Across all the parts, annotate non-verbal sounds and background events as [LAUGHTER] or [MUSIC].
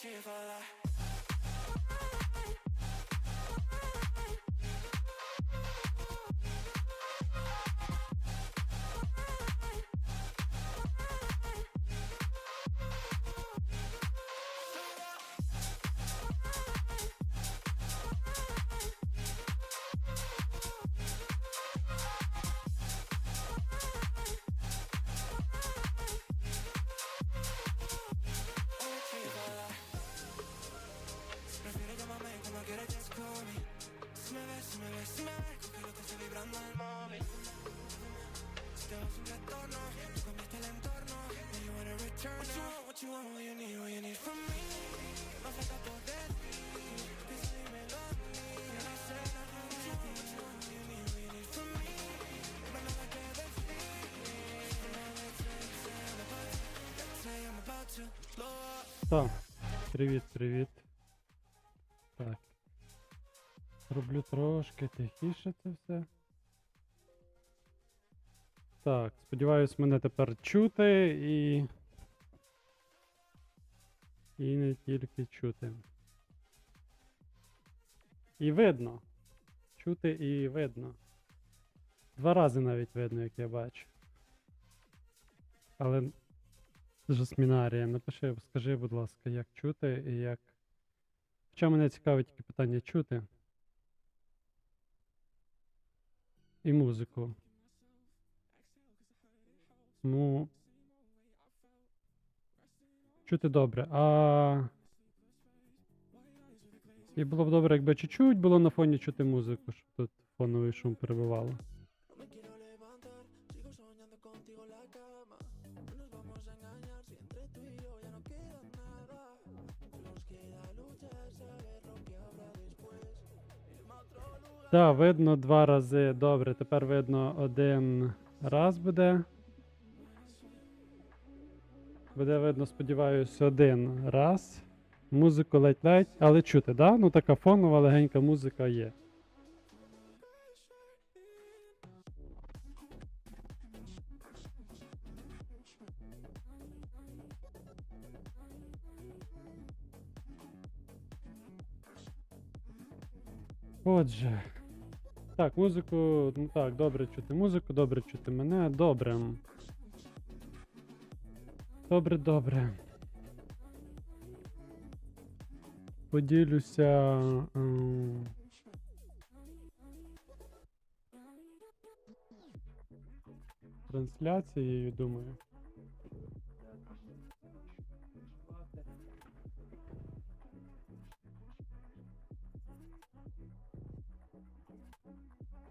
te falar. Так, привіт, привіт. Так. Роблю трошки тихіше це все. Так, сподіваюсь, мене тепер чути і. І не тільки чути. І видно. Чути і видно. Два рази навіть видно, як я бачу. Але Жасмінарія, напиши, скажи, будь ласка, як чути і як. Хоча мене цікавить тільки питання чути. І музику. Ну. Чути добре. А. І було б добре, якби чуть-чуть було на фоні чути музику, щоб тут фоновий шум перебивало. Так, видно два рази. Добре, тепер видно один раз буде. Буде видно, сподіваюся, один раз. Музику ледь-ледь, але чути, да? Ну така фонова легенька музика є. Отже. Так, музику. Ну так, добре чути музику, добре чути мене. Добре. Добре, добре. Поділюся. ем, Трансляцією, думаю.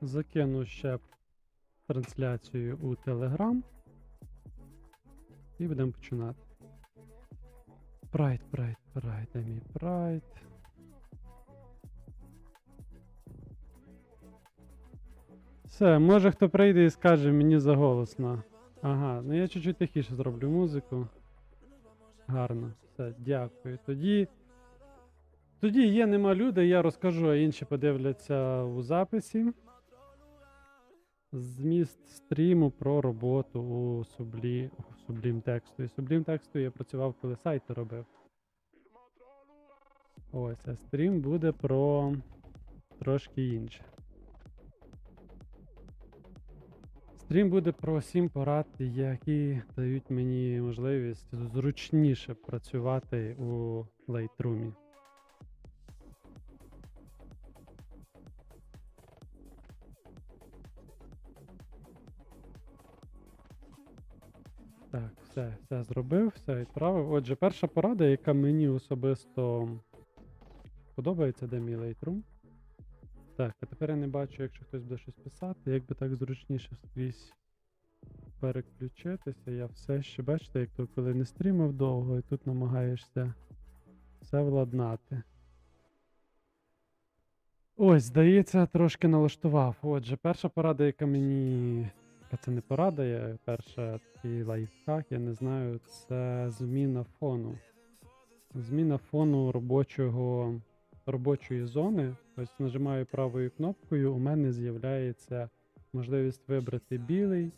Закину ще трансляцію у Telegram. І будемо починати. Прайд, прайд, прайд, де мій прайд. Все, може хто прийде і скаже мені заголосно. Ага, ну я чуть-чуть тихіше зроблю музику. Гарно, все, дякую. Тоді. Тоді є нема люди, я розкажу, а інші подивляться у записі. Зміст стріму про роботу у Sublime, у Sublime тексту. І Sublime тексту я працював, коли сайти робив. Ось, а стрім буде про трошки інше. Стрім буде про сім порад, які дають мені можливість зручніше працювати у Lightroom. Все, все зробив, все відправив. Отже, перша порада, яка мені особисто подобається, де мій Lightroom. Так, а тепер я не бачу, якщо хтось буде щось писати, як би так зручніше скрізь переключитися. Я все ще бачите, як то коли не стрімив довго, і тут намагаєшся все владнати. Ось, здається, трошки налаштував. Отже, перша порада, яка мені. Це не порада, я перша такий лайфхак, я не знаю, це зміна фону. Зміна фону робочого, робочої зони. Ось нажимаю правою кнопкою, у мене з'являється можливість вибрати білий,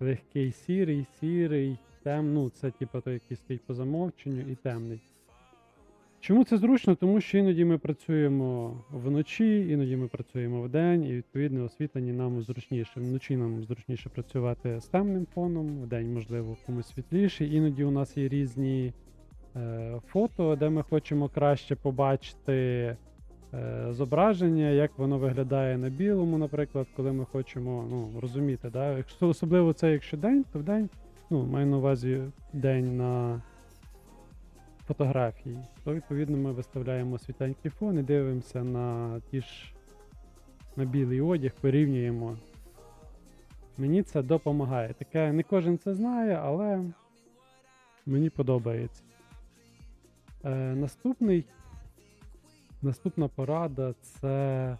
легкий сірий, сірий, тем, ну це типу той, який стоїть по замовченню, і темний. Чому це зручно? Тому що іноді ми працюємо вночі, іноді ми працюємо вдень, і відповідно освітлення нам зручніше. Вночі нам зручніше працювати з темним фоном, вдень, можливо, комусь світліше. Іноді у нас є різні е, фото, де ми хочемо краще побачити е, зображення, як воно виглядає на білому, наприклад, коли ми хочемо ну, розуміти. Да? Особливо це якщо день, то вдень, ну, маю на увазі день на фотографії, то відповідно ми виставляємо світленький фон і дивимося на ті ж на білий одяг, порівнюємо. Мені це допомагає. Таке не кожен це знає, але мені подобається. Е, наступний, наступна порада це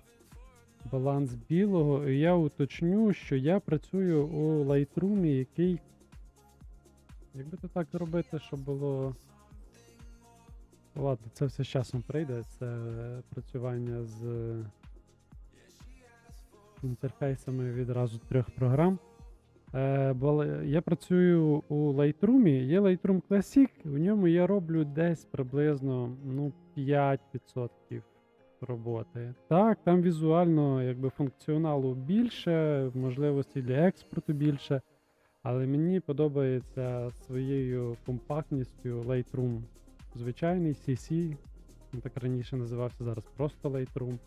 баланс білого. І я уточню, що я працюю у Lightroom, який. Як би то так зробити, щоб було. Ладно, це все з часом прийде. Це працювання з інтерфейсами відразу трьох програм. Е, бо я працюю у Lightroom, є Lightroom Classic, в ньому я роблю десь приблизно ну, 5% роботи. Так, там візуально якби функціоналу більше, можливості для експорту більше, але мені подобається своєю компактністю Lightroom звичайний CC, він так раніше називався, зараз просто Lightroom.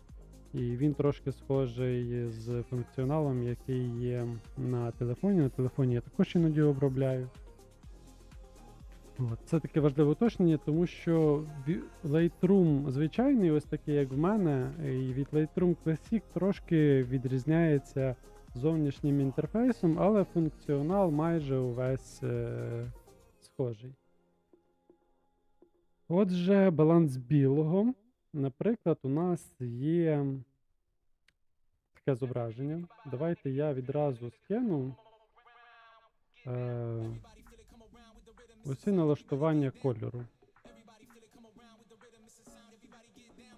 І він трошки схожий з функціоналом, який є на телефоні. На телефоні я також іноді обробляю. От. Це таке важливе уточнення, тому що Lightroom звичайний, ось такий, як в мене, і від Lightroom Classic трошки відрізняється зовнішнім інтерфейсом, але функціонал майже увесь е- схожий. Отже, баланс білого. Наприклад, у нас є таке зображення. Давайте я відразу скину е, усі налаштування кольору.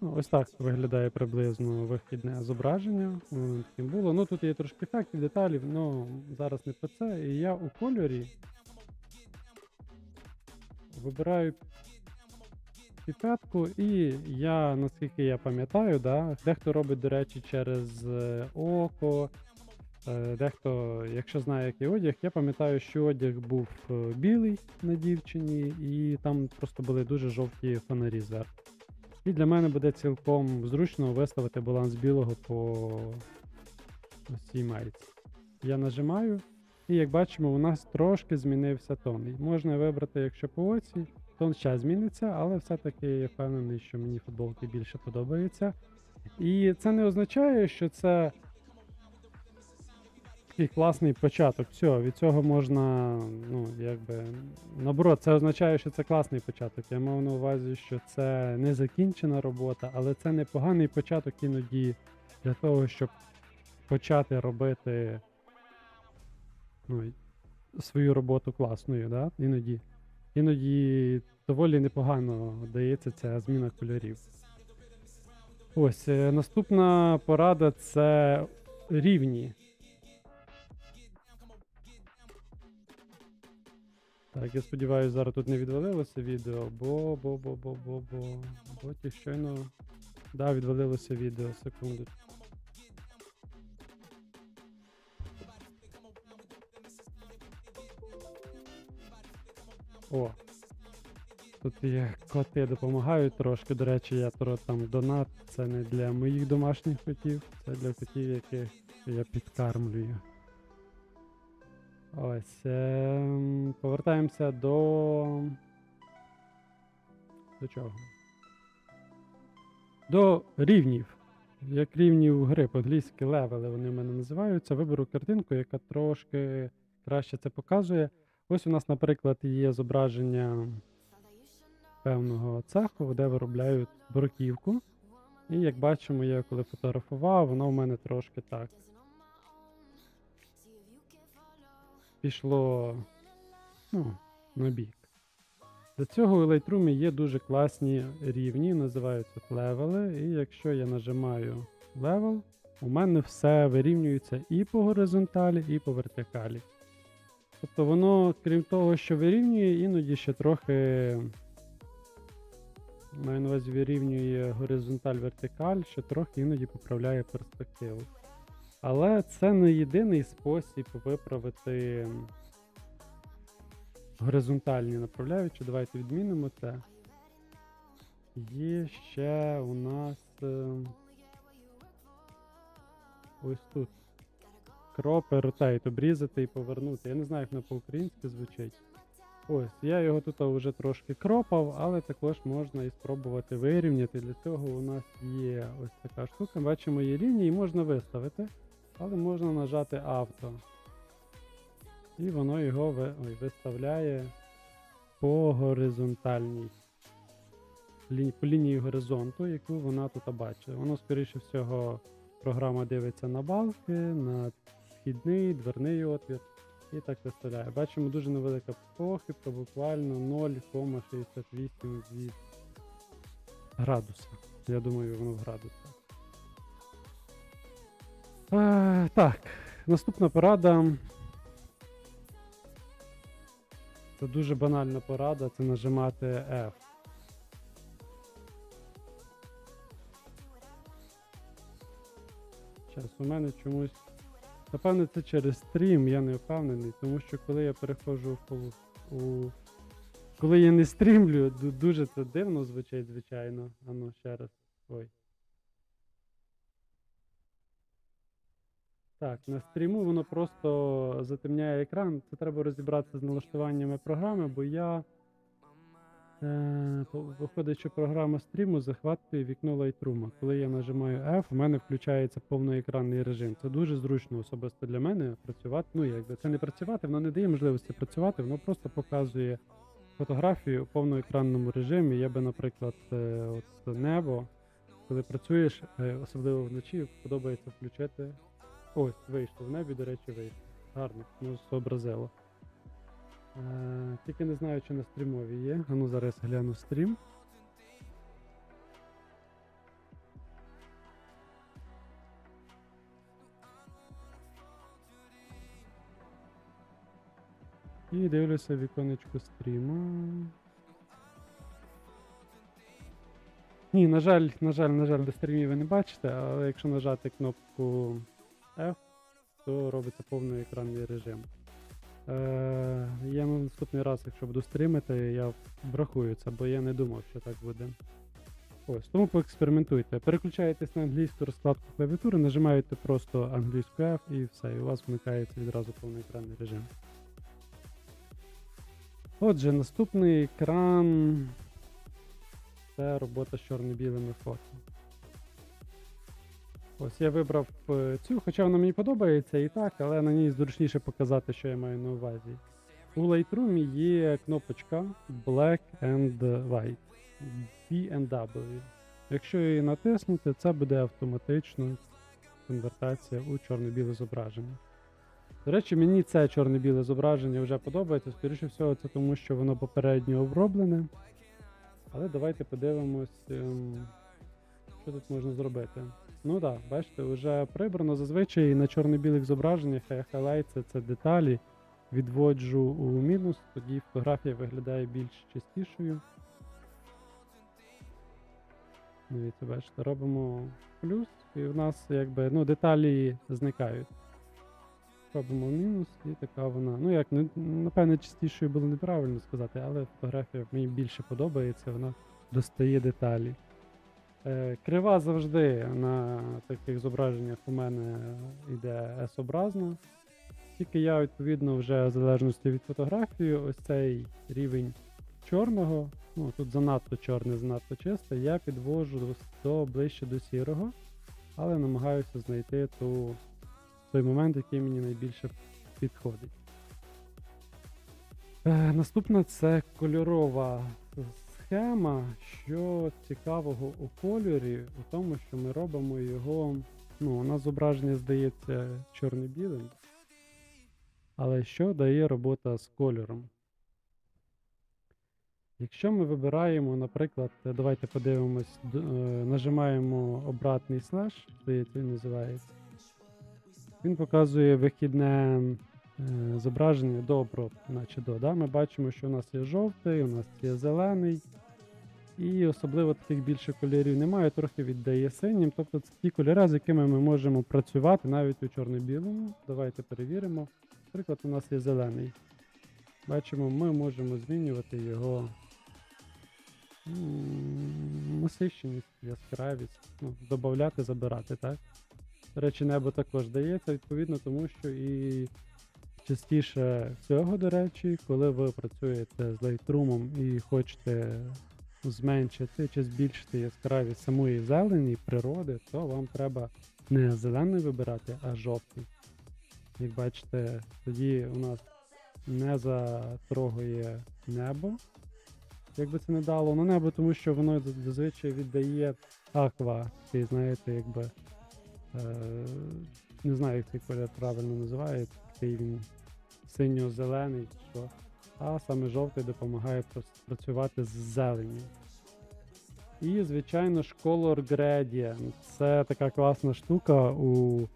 Ну, ось так виглядає приблизно вихідне зображення. Було. Ну тут є трошки ефектів, деталів, але зараз не про це. І я у кольорі вибираю піпетку, і я, наскільки я пам'ятаю, да, дехто робить, до речі, через е, око. е, Дехто, якщо знає, який одяг, я пам'ятаю, що одяг був е, білий на дівчині, і там просто були дуже жовті фонарі зверху. І для мене буде цілком зручно виставити баланс білого по цій майці. Я нажимаю, і як бачимо, у нас трошки змінився тон. Можна вибрати, якщо по оці, тон ще зміниться, але все-таки я впевнений, що мені футболки більше подобаються. І це не означає, що це такий класний початок. Все, від цього можна, ну, якби, наоборот, це означає, що це класний початок. Я мав на увазі, що це не закінчена робота, але це непоганий початок іноді для того, щоб почати робити ну, свою роботу класною, да? іноді. Іноді доволі непогано дається ця зміна кольорів. Ось е, наступна порада це рівні. Так, я сподіваюся, зараз тут не відвалилося відео, бо бо бо бо бо бо бо ті щойно. Да, відвалилося відео, секундочку. О. Тут є коти допомагають трошки. До речі, я про там донат. Це не для моїх домашніх котів, це для котів, яких я підкармлюю. Ось. ем, повертаємося до. До чого? До рівнів. Як рівнів гри, по-англійськи левели вони в мене називаються. Виберу картинку, яка трошки краще це показує. Ось у нас, наприклад, є зображення певного цеху, де виробляють бруківку. І як бачимо, я коли фотографував, воно в мене трошки так. Пішло ну, на бік. Для цього у Lightroom є дуже класні рівні, називаються левели. І якщо я нажимаю левел, у мене все вирівнюється і по горизонталі, і по вертикалі. Тобто воно, крім того, що вирівнює, іноді ще трохи маю на увазі вирівнює горизонталь-вертикаль, що трохи іноді поправляє перспективу. Але це не єдиний спосіб виправити горизонтальні направляючі. Давайте відмінимо це. Є ще у нас ем, ось тут. Ротейт, обрізати і повернути. Я не знаю, як воно по-українськи звучить. Ось, я його тут вже трошки кропав, але також можна і спробувати вирівняти. Для цього у нас є ось така штука. Бачимо, є лінії, можна виставити, але можна нажати авто. І воно його ви- ой, виставляє по горизонтальній по лінії горизонту, яку вона тут бачить. Воно, скоріше всього, програма дивиться на балки, на вхідний, дверний отвір і так виставляє. Бачимо дуже невелика похибка, буквально 0,68 від градуса. Я думаю, воно в градусах. Так, наступна порада. Це дуже банальна порада, це нажимати F. Зараз у мене чомусь. Напевне, це через стрім, я не впевнений, тому що коли я переходжу в, у. Коли я не стрімлю, дуже це дивно звучить, звичайно. Ану, ще раз. Ой. Так, на стріму воно просто затемняє екран. Це треба розібратися з налаштуваннями програми, бо я. Е, виходить, що програма стріму захватує вікно Lightroom. Коли я нажимаю F, у мене включається повноекранний режим. Це дуже зручно особисто для мене працювати. Ну, якби це не працювати, воно не дає можливості працювати, воно просто показує фотографію у повноекранному режимі. Я би, наприклад, е, от небо, коли працюєш, е, особливо вночі, подобається включити. Ось, вийшло. В небі, до речі, вийшло. Гарно, ну, зобразило. Е, тільки не знаю, чи на стрімові є. А ну зараз гляну стрім. І дивлюся віконечко стріму. Ні, на жаль, на жаль, на жаль, на стрімі ви не бачите, але якщо нажати кнопку F, то робиться повноекранний режим. Е, я на наступний раз, якщо буду стрімити, я врахую це, бо я не думав, що так буде. Ось, тому поекспериментуйте. Переключаєтесь на англійську розкладку клавіатури, нажимаєте просто англійську F і все, і у вас вмикається відразу повноекранний режим. Отже, наступний екран це робота з чорно-білими фото. Ось я вибрав е, цю, хоча вона мені подобається і так, але на ній зручніше показати, що я маю на увазі. У Lightroom є кнопочка Black and White B&W. Якщо її натиснути, це буде автоматично конвертація у чорно-біле зображення. До речі, мені це чорно-біле зображення вже подобається. Скоріше всього, це тому, що воно попередньо оброблене. Але давайте подивимось, ем, що тут можна зробити. Ну так, да, бачите, вже прибрано. Зазвичай на чорно-білих зображеннях я це деталі. Відводжу у мінус, тоді фотографія виглядає більш чистішою. Дивіться, бачите, робимо плюс, і в нас якби ну, деталі зникають. Робимо мінус, і така вона. Ну як, не- напевне, чистішою було неправильно сказати, але фотографія мені більше подобається, вона достає деталі. Е, крива завжди на таких зображеннях у мене йде S-образна. Тільки я, відповідно, вже в залежності від фотографії, ось цей рівень чорного, ну тут занадто чорне, занадто чисте, я підвожу до, до ближче до сірого, але намагаюся знайти ту, той момент, який мені найбільше підходить. Е, наступна це кольорова схема. Що цікавого у кольорі, у тому, що ми робимо його. Ну, у нас зображення здається чорно-білим. Але що дає робота з кольором? Якщо ми вибираємо, наприклад, давайте подивимось, е, нажимаємо обратний слеш, здається, він називається. Він показує вихідне е, зображення до обробки, наче до. Да? Ми бачимо, що у нас є жовтий, у нас є зелений І особливо таких більше кольорів немає, трохи віддає синім. Тобто це ті кольори, з якими ми можемо працювати навіть у чорно-білому. Давайте перевіримо. Наприклад, у нас є зелений. Бачимо, ми можемо змінювати його насищеність, яскравість, ну, додати, забирати, так? До речі, небо також дається, відповідно, тому що і частіше всього, до речі, коли ви працюєте з Lightroom і хочете зменшити чи збільшити яскравість самої зелені природи, то вам треба не зелений вибирати, а жовтий. Як бачите, тоді у нас не затрогує небо. Як би це не дало, ну небо, тому що воно зазвичай віддає аква, такий, знаєте, якби. Е, не знаю, як цей колір правильно називають, такий він синьо-зелений, що. А саме жовтий допомагає працювати з зеленню. І, звичайно ж, Color Gradient. Це така класна штука у е,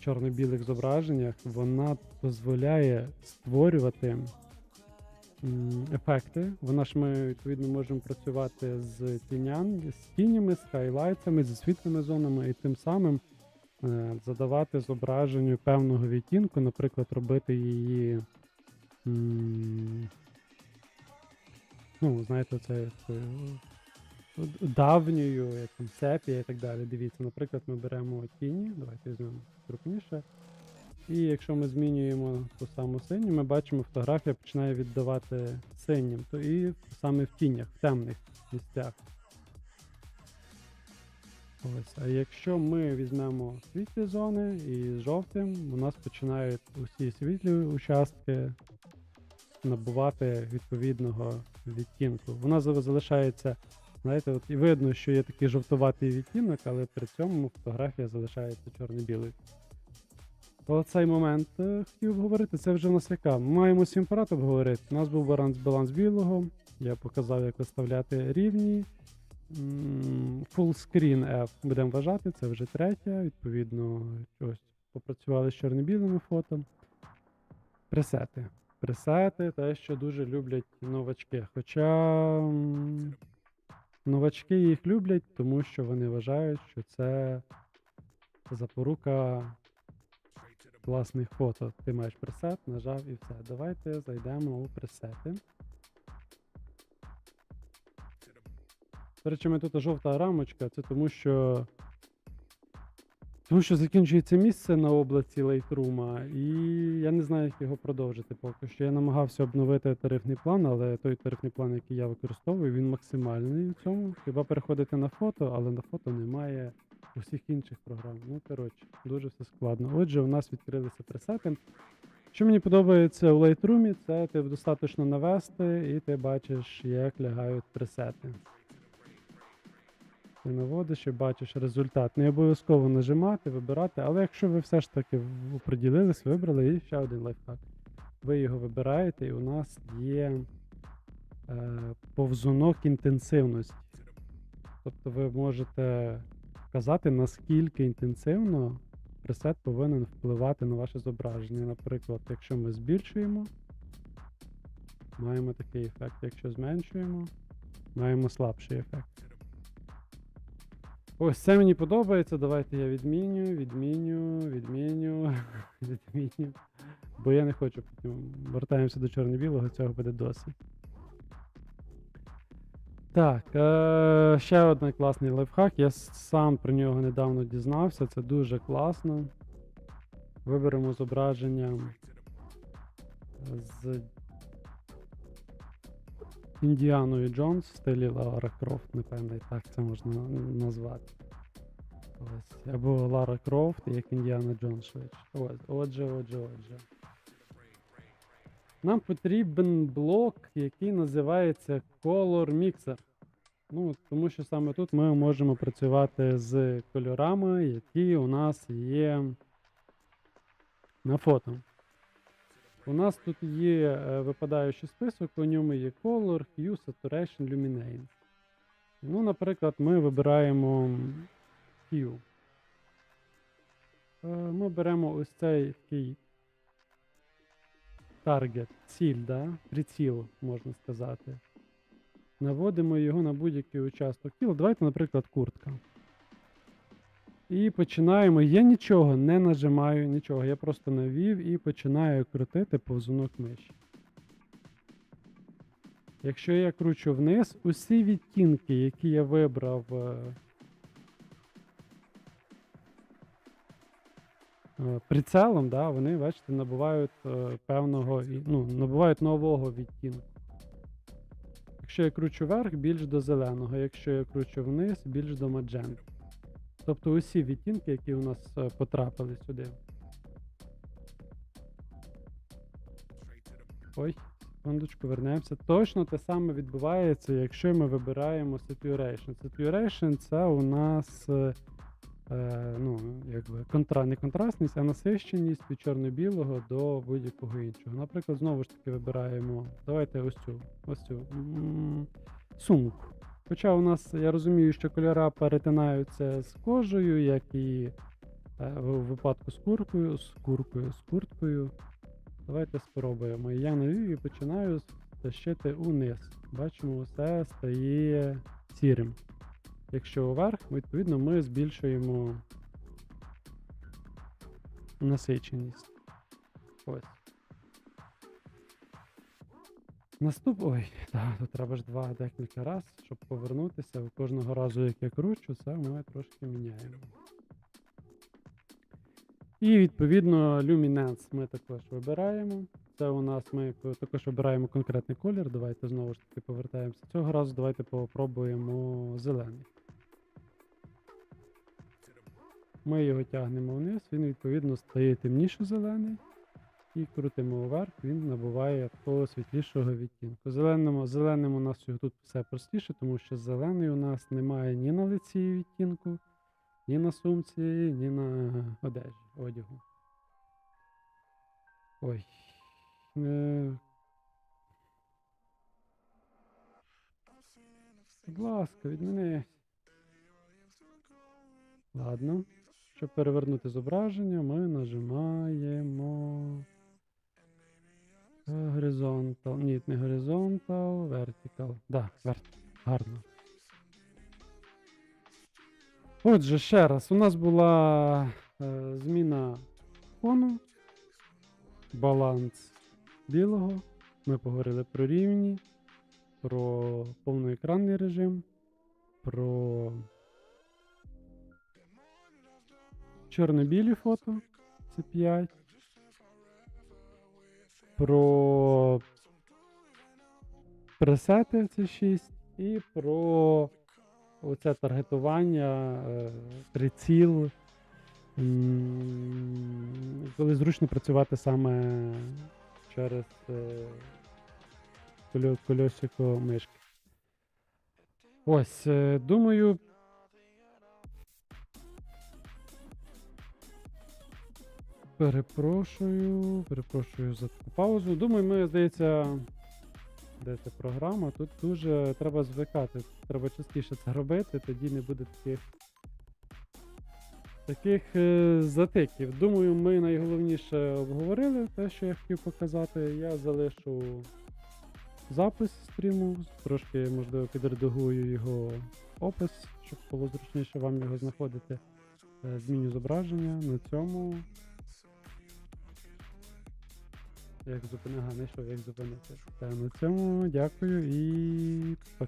чорно-білих зображеннях. Вона дозволяє створювати ефекти. Вона ж ми відповідно можемо працювати з тінян, з тінями, з хайлайтами, зі світлими зонами і тим самим е, задавати зображенню певного відтінку, наприклад, робити її. Ну, знаєте, це такою е, давньою, як там сепія і так далі. Дивіться, наприклад, ми беремо тіні, давайте візьмемо крупніше. І якщо ми змінюємо ту саму синю, ми бачимо, фотографія починає віддавати синім, то і саме в тінях, в темних місцях. Ось. А якщо ми візьмемо світлі зони і з жовтим, у нас починають усі світлі участки набувати відповідного відтінку. Вона залишається, знаєте, от і видно, що є такий жовтуватий відтінок, але при цьому фотографія залишається чорно-білою. Оцей момент е, хотів обговорити, це вже в нас яка. Ми маємо сім парад обговорити. У нас був баланс білого. Я показав, як виставляти рівні. Full screen F будемо вважати, це вже третя. Відповідно, ось попрацювали з чорно-білими фото. Пресети. Пресети, те, що дуже люблять новачки. Хоча новачки їх люблять, тому що вони вважають, що це запорука класних фото. Ти маєш пресет, нажав і все. Давайте зайдемо у пресети. До речі, мене тут жовта рамочка, це тому що. Тому що закінчується місце на області Lightroom, і я не знаю, як його продовжити поки що. Я намагався обновити тарифний план, але той тарифний план, який я використовую, він максимальний у цьому. Хіба переходити на фото, але на фото немає усіх інших програм. Ну, коротше, дуже все складно. Отже, у нас відкрилися пресети. Що мені подобається у Lightroom, це ти достатньо навести, і ти бачиш, як лягають пресети. Ти наводиш і бачиш результат. Не обов'язково нажимати, вибирати, але якщо ви все ж таки оприділились, вибрали, і ще один лайфхак. Ви його вибираєте, і у нас є е, повзунок інтенсивності. Тобто ви можете вказати, наскільки інтенсивно пресет повинен впливати на ваше зображення. Наприклад, якщо ми збільшуємо, маємо такий ефект. Якщо зменшуємо, маємо слабший ефект. Ось це мені подобається. Давайте я відміню, відміню, відміню, [LAUGHS] відміню. Бо я не хочу потім. Вертаємося до чорно-білого, цього буде досить. Так, е- ще один класний лайфхак. Я сам про нього недавно дізнався. Це дуже класно. Виберемо зображення з Індіаною Джонс в стилі Лара Крофт, напевно, і так це можна назвати. Ось. Або Лара Крофт, як Індіана Джонс швидше. Ось. Отже, отже, отже. Нам потрібен блок, який називається Color Mixer. Ну, тому що саме тут ми можемо працювати з кольорами, які у нас є на фото. У нас тут є е, випадаючий список, у ньому є Color, Hue, Saturation, Luminance. Ну, наприклад, ми вибираємо Hue. Е, Ми беремо ось цей такий таргет, ціль, да? приціл, можна сказати. Наводимо його на будь-який участок тіла. Давайте, наприклад, куртка. І починаємо. Я нічого не нажимаю, нічого. Я просто навів і починаю крутити повзунок миші. Якщо я кручу вниз, усі відтінки, які я вибрав. е, е, Прицелом, да, вони, бачите, набувають е, певного, ну, набувають нового відтінку. Якщо я кручу вверх, більш до зеленого, якщо я кручу вниз, більш до мадженти. Тобто усі відтінки, які у нас е, потрапили сюди. Ой, секундочку, вернемося. Точно те саме відбувається, якщо ми вибираємо Saturation. Saturation це у нас е, е, ну, якби контра, не контрастність, а насищеність від чорно-білого до будь-якого іншого. Наприклад, знову ж таки вибираємо. Давайте ось цю, ось цю сумку. Хоча у нас, я розумію, що кольора перетинаються з кожею, як і е, в випадку з куркою, з куркою, з курткою. Давайте спробуємо. Я навів і починаю тащити униз. Бачимо, все стає сірим. Якщо вверх, відповідно, ми збільшуємо насиченість. Ось. Наступ. Ой, так, тут треба ж два декілька разів, щоб повернутися. Кожного разу, як я кручу, це ми трошки міняємо. І відповідно Luminance ми також вибираємо. Це у нас ми також вибираємо конкретний колір. Давайте знову ж таки повертаємося. Цього разу давайте попробуємо зелений. Ми його тягнемо вниз, він відповідно стає темніше зелений. І крутимо вверх, він набуває такого світлішого відтінку. Зеленому, зеленим у нас тут все простіше, тому що зелений у нас немає ні на лиці відтінку, ні на сумці, ні на одежі, одягу. Ой. Е... Будь ласка, відмінись. Ладно. Щоб перевернути зображення, ми нажимаємо. Horizontal. Ні, не horizontal, vertical. Да, vertical. Гарно. Отже, ще раз, у нас була е, зміна фону, баланс білого. Ми поговорили про рівні, про повноекранний режим, про чорно-білі фото. Це 5. Про пресети це 6. І про оце таргетування, е, приціл. Коли зручно працювати саме через е, кольосико мишки. Ось, е, думаю, Перепрошую, перепрошую за таку паузу. Думаю, ми, здається, де ця програма. Тут дуже треба звикати. Треба частіше це робити, тоді не буде таких таких е, затиків. Думаю, ми найголовніше обговорили те, що я хотів показати. Я залишу запис стріму, трошки, можливо, підредагую його опис, щоб було зручніше вам його знаходити. Е, Зміню зображення на цьому. Як зупини знайшов, як зупинити. Та на цьому дякую і пока.